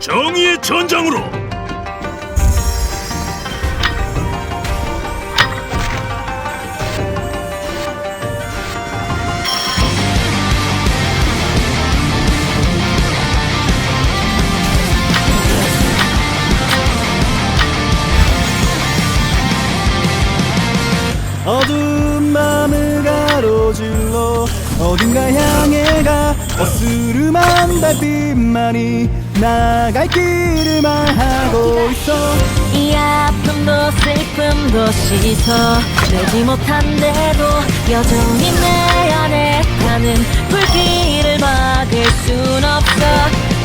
정의의 전장으로. 어두운 마음을 가로질러 어딘가 향해 가. 어스름한 달빛만이 나갈 길을 말하고 있어. 이 아픔도 슬픔도 씻어내지 못한데도 여전히 내 안에 타는 불길을 막을 순 없어.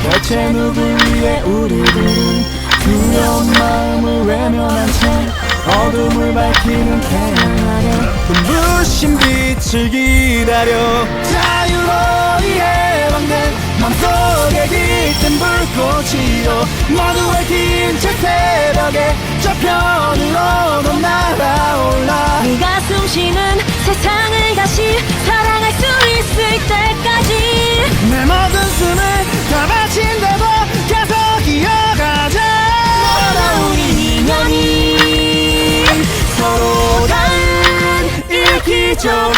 대체 누굴 위해 우리들은 두려운 마음을 외면한 채 어둠을 밝히는 태양 아래 눈부신 빛을 기다려. 자유로 예방된 맘속에 깃든 불꽃이여 모두의 긴채 새벽에 저편으로 넌 날아올라. 네가 숨쉬는 세상을 다시 사랑할 수 있을 때까지. 내 모든 숨을 다 바친데도 계속 이어가자. 너와 우리 인연이 서로 다른 이 기적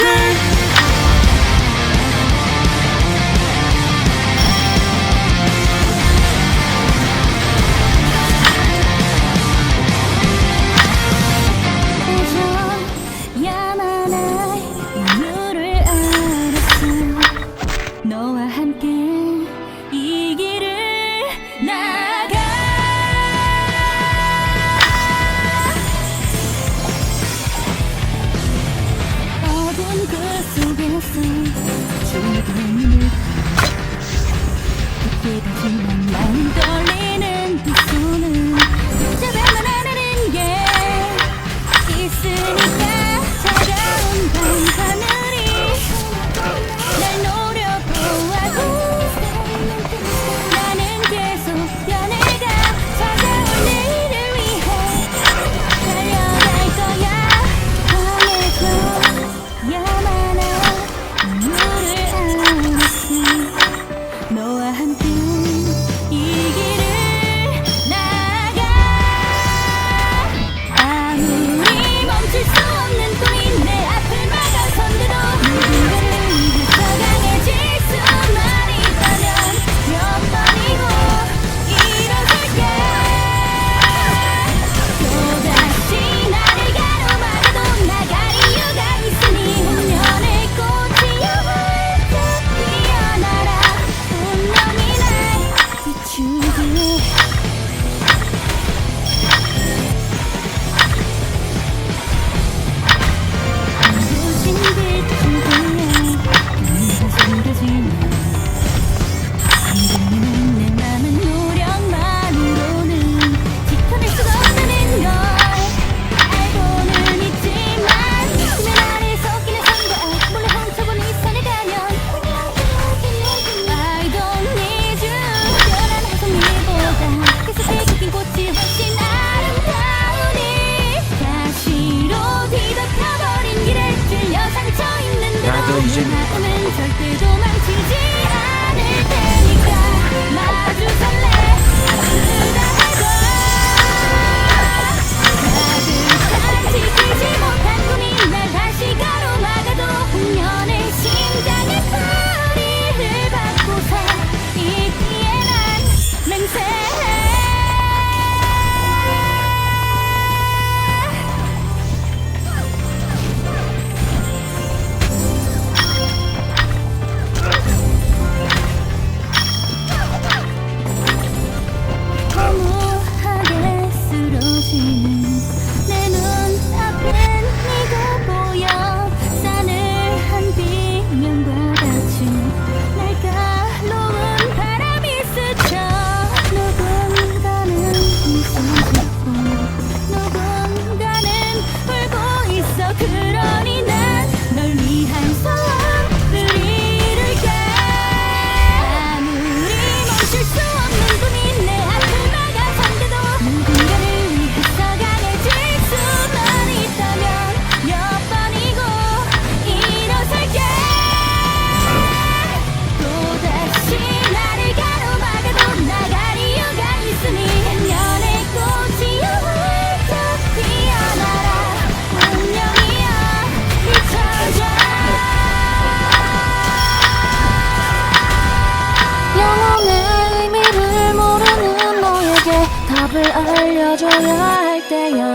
알려줘야 할 때야.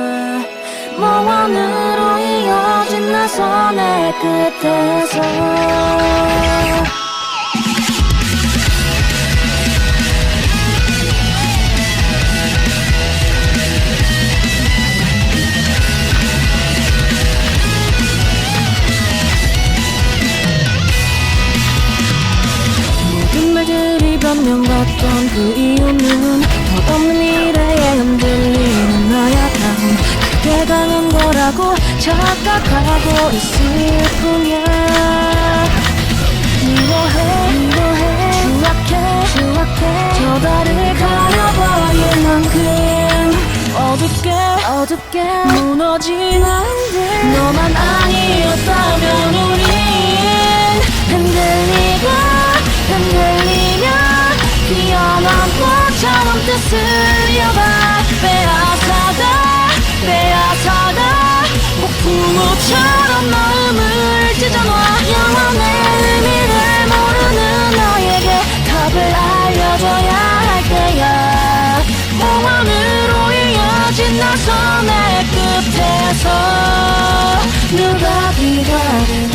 무언으로 이어진 나선 의 끝에서. 모든 말들이 변명 같던 그 이유는 덧없는 미래에 흔들리는 강한 거라고 착각하고 있을 뿐이야. 미워해 미워해. 추악해 추악해. 저 달을 가려버릴 만큼. 어둡게 어둡게. 무너진 안돼 너만 아니었다면 우린 흔들리고 흔들리며 피어난 꽃처럼 뜻을 이어가 폭풍우처럼 마음을 찢어놔. 영원의 의미를 모르는 너에게 답을 알려줘야 할 때야. 몽환으로 이어진 나선의 끝에서 누가 기다려